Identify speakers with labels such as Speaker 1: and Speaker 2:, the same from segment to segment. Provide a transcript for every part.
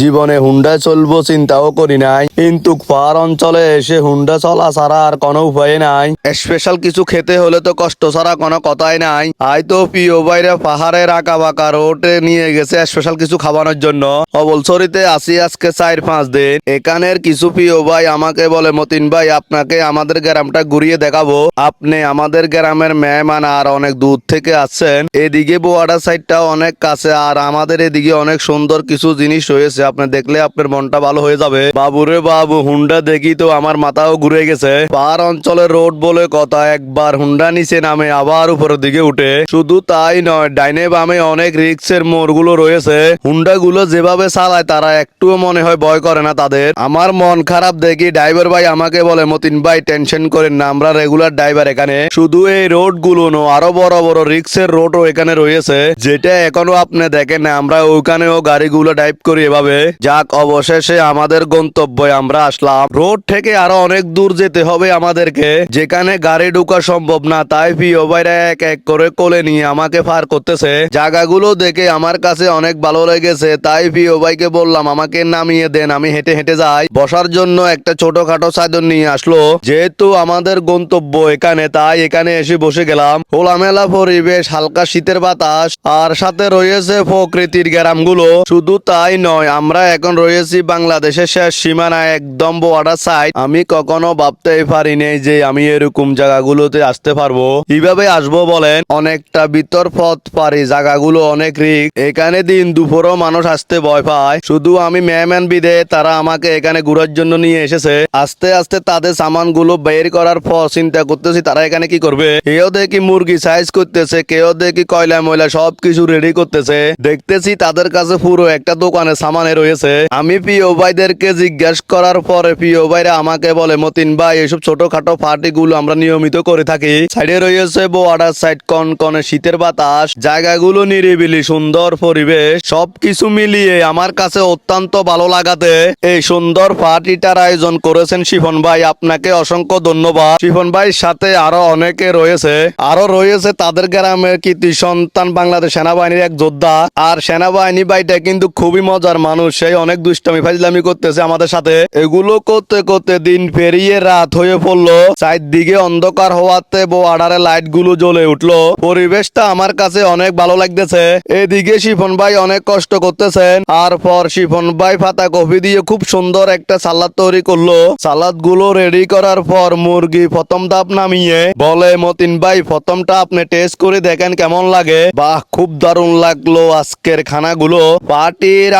Speaker 1: জীবনে হুন্ডায় চলবো চিন্তাও করি নাই। কিন্তু পাহাড় অঞ্চলে এসে হুন্ডা চলা ছাড়া আর কোনো উপায় নাই। স্পেশাল কিছু খেতে হলে তো কষ্ট ছাড়া কোনো কথাই নাই। আই তো প্রিয় বাইরে পাহাড়ের আঁকা বাঁকা রোডে নিয়ে গেছে স্পেশাল কিছু খাওয়ানোর জন্য। অবলসরিতে আসি আজকে চার পাঁচ দিন। এখানের কিছু প্রিয় ভাই আমাকে বলে, মতিন ভাই, আপনাকে আমাদের গ্রামটা ঘুরিয়ে দেখাবো। আপনি আমাদের গ্রামের মেহমান আর অনেক দূর থেকে আসছেন। এদিকে বোয়াডা সাইডটা অনেক কাছে আর আমাদের এদিকে অনেক সুন্দর কিছু জিনিস রয়েছে। আপনি দেখলে আপনার মনটা ভালো হয়ে যাবে। বাবুরে বাবু, হুন্ডা দেখি তো আমার মাথাও ঘুরে গেছে। পাহাড় অঞ্চলের রোড বলে কথা, একবার হুন্ডা নিচে নামে আবার উপরের দিকে উঠে। শুধু তাই নয়, ডাইনে বামে অনেক রিক্সের মোড়গুলো রয়েছে। হুন্ডা গুলো যেভাবে চালায়, তারা একটুও মনে হয় ভয় করে না তাদের। আমার মন খারাপ দেখি, ড্রাইভার ভাই আমাকে বলে, মতিন ভাই, টেনশন করেন না, আমরা রেগুলার ড্রাইভার এখানে। শুধু এই রোডগুলো নো আরও বড় বড় রিক্সের রোডও এখানে রয়েছে। যেটা এখনও আপনি দেখেন না, আমরা ওখানেও গাড়িগুলো ড্রাইভ করি এভাবে। যাক, অবশেষে আমাদের গন্তব্যে আমরা আসলাম। রোড থেকে আরও অনেক দূর যেতে হবে আমাদেরকে। যেখানে গাড়ি ঢোকা সম্ভব না, তাই প্রিয় ভাইরা এক এক করে কোলে নিয়ে আমাকে পার করতেছে। জায়গাগুলো দেখে আমার কাছে অনেক ভালো লেগেছে, তাই প্রিয় ভাইকে বললাম, আমাকে নামিয়ে দেন, আমি হেঁটে হেঁটে যাই। বসার জন্য একটা ছোটখাটো চাদর নিয়ে আসলো। যেহেতু আমাদের গন্তব্য এখানে, তাই এখানে এসে বসে গেলাম। খোলামেলা পরিবেশ, হালকা শীতের বাতাস, আর সাথে রয়েছে প্রকৃতির গ্রামগুলো। শুধু তাই নয় আমরা এখন রয়েছি বাংলাদেশের শেষ সীমানা একদম বর্ডার সাইড আমি কখনো ভাবতেই পারিনি যে আমি এরকম জায়গাগুলোতে আসতে পারব। কীভাবে আসব বলেন? অনেকটা ভিতর পথ পারি, জায়গাগুলো অনেক রিক এখানে দিন দুপুরও মানুষ আসতে ভয় পায়। শুধু আমি মেহমান বিদে, তারা আমাকে এখানে ঘুরার জন্য নিয়ে এসেছে। আস্তে আস্তে তাদের সামানগুলো বের করার পর চিন্তা করতেছি, তারা এখানে কি করবে? কেউ দেখি মুরগি সাইজ করতেছে, কেউ দেখি কয়লা ময়লা সবকিছু রেডি করতেছে। দেখতেছি তাদের কাছে পুরো একটা দোকানে সামানে রয়েছে। আমি প্রিয় ভাইদেরকে জিজ্ঞেস করার পরে প্রিয় ভাইরা আমাকে বলে, মতিন ভাই, এসব ছোটখাটো পার্টি গুলো আমরা নিয়মিত করে থাকি। সাইডে রয়েছে বোয়াডার সাইড কন কনে শীতের বাতাস। জায়গাগুলো নিরিবিলি, সুন্দর পরিবেশ। সবকিছু মিলিয়ে আমার কাছে অত্যন্ত ভালো লাগাতে এই সুন্দর পার্টিটার আয়োজন করেছেন শিফন ভাই। আপনাকে অসংখ্য ধন্যবাদ। শিফন ভাইয়ের সাথে আরও অনেকে রয়েছে। আরও রয়েছে তাদের গ্রামের কৃতি সন্তান বাংলাদেশ সেনাবাহিনীর এক যোদ্ধা। আর সেনাবাহিনী ভাইটা কিন্তু খুবই মজার মানুষ। সেই অনেক দুষ্টামি ফাজলামি করতেছে আমাদের সাথে। এগুলো করতে করতে দিন পেরিয়ে রাত হয়ে পড়ল। চারদিকে অন্ধকার হওয়াতে বোয়াডারে লাইটগুলো জ্বলে উঠল। পরিবেশটা আমার কাছে অনেক ভালো লাগতেছে। এদিকে শিফন ভাই অনেক কষ্ট করতেছেন। আর পর শিফন ভাই পাতা কফি দিয়ে খুব সুন্দর একটা সালাদ তৈরি করল। সালাদগুলো রেডি করার পর মুরগি প্রথম ধাপ নামিয়ে বলে, মতিন ভাই, প্রথমটা আপনি টেস্ট করে দেখেন কেমন লাগে। বাহ, খুব দারুণ লাগল আজকের খানাগুলো। পার্টির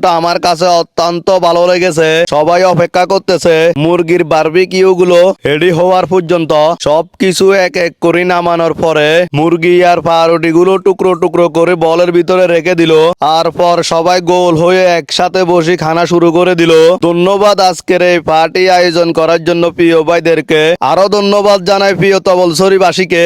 Speaker 1: আয়োজনটা আমার কাছে অত্যন্ত ভালো লেগেছে। সবাই অপেক্ষা করতেছে মুরগির বারবিকিউ গুলো রেডি হওয়ার পর্যন্ত। সবকিছু এক এক করে নামানোর পরে মুরগি আর পাউরুটি গুলো টুকরো টুকরো করে বলের ভিতরে রেখে দিল। আর পর সবাই গোল হয়ে একসাথে বসে খানা শুরু করে দিল। ধন্যবাদ আজকের এই পার্টি আয়োজন করার জন্য প্রিয় ভাইদেরকে। আরও ধন্যবাদ জানাই প্রিয় তবলসরিবাসীকে